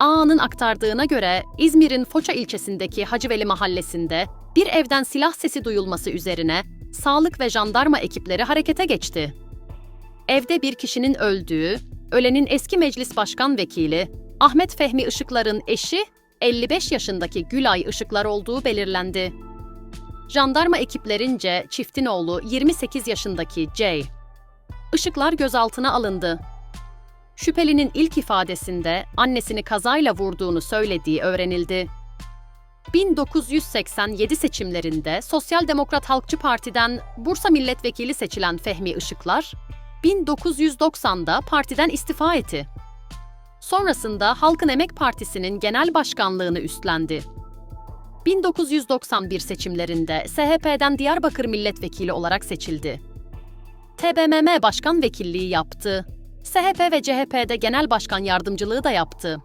Ağa'nın aktardığına göre İzmir'in Foça ilçesindeki Hacıveli mahallesinde bir evden silah sesi duyulması üzerine sağlık ve jandarma ekipleri harekete geçti. Evde bir kişinin öldüğü, ölenin eski meclis başkan vekili Ahmet Fehmi Işıklar'ın eşi 55 yaşındaki Gülay Işıklar olduğu belirlendi. Jandarma ekiplerince çiftin oğlu 28 yaşındaki Jay. Işıklar gözaltına alındı. Şüphelinin ilk ifadesinde annesini kazayla vurduğunu söylediği öğrenildi. 1987 seçimlerinde Sosyal Demokrat Halkçı Parti'den Bursa Milletvekili seçilen Fehmi Işıklar, 1990'da partiden istifa etti. Sonrasında Halkın Emek Partisi'nin genel başkanlığını üstlendi. 1991 seçimlerinde SHP'den Diyarbakır milletvekili olarak seçildi. TBMM başkan vekilliği yaptı. SHP ve CHP'de genel başkan yardımcılığı da yaptı.